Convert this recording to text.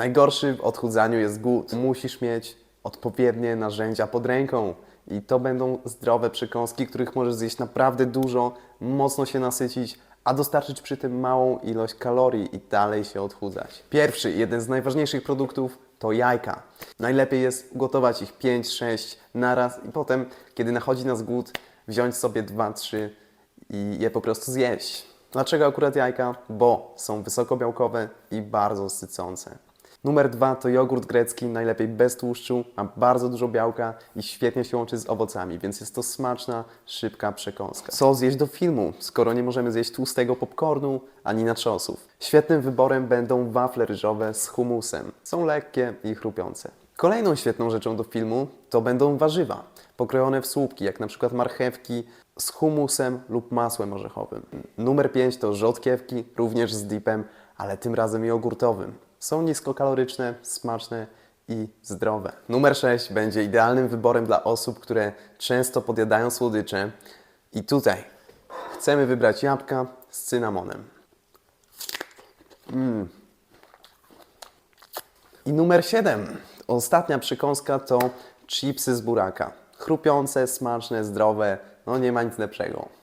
Najgorszy w odchudzaniu jest głód. Musisz mieć odpowiednie narzędzia pod ręką. I to będą zdrowe przekąski, których możesz zjeść naprawdę dużo, mocno się nasycić, a dostarczyć przy tym małą ilość kalorii i dalej się odchudzać. Pierwszy, jeden z najważniejszych produktów to jajka. Najlepiej jest ugotować ich 5-6 naraz i potem, kiedy nachodzi nas głód, wziąć sobie 2-3 i je po prostu zjeść. Dlaczego akurat jajka? Bo są wysokobiałkowe i bardzo sycące. Numer dwa to jogurt grecki, najlepiej bez tłuszczu, ma bardzo dużo białka i świetnie się łączy z owocami, więc jest to smaczna, szybka przekąska. Co zjeść do filmu, skoro nie możemy zjeść tłustego popcornu ani naczosów? Świetnym wyborem będą wafle ryżowe z humusem. Są lekkie i chrupiące. Kolejną świetną rzeczą do filmu to będą warzywa, pokrojone w słupki, jak na przykład marchewki z humusem lub masłem orzechowym. Numer 5 to rzodkiewki, również z dipem, ale tym razem jogurtowym. Są niskokaloryczne, smaczne i zdrowe. Numer 6 będzie idealnym wyborem dla osób, które często podjadają słodycze. I tutaj chcemy wybrać jabłka z cynamonem. I numer 7. Ostatnia przekąska to chipsy z buraka. Chrupiące, smaczne, zdrowe, no nie ma nic lepszego.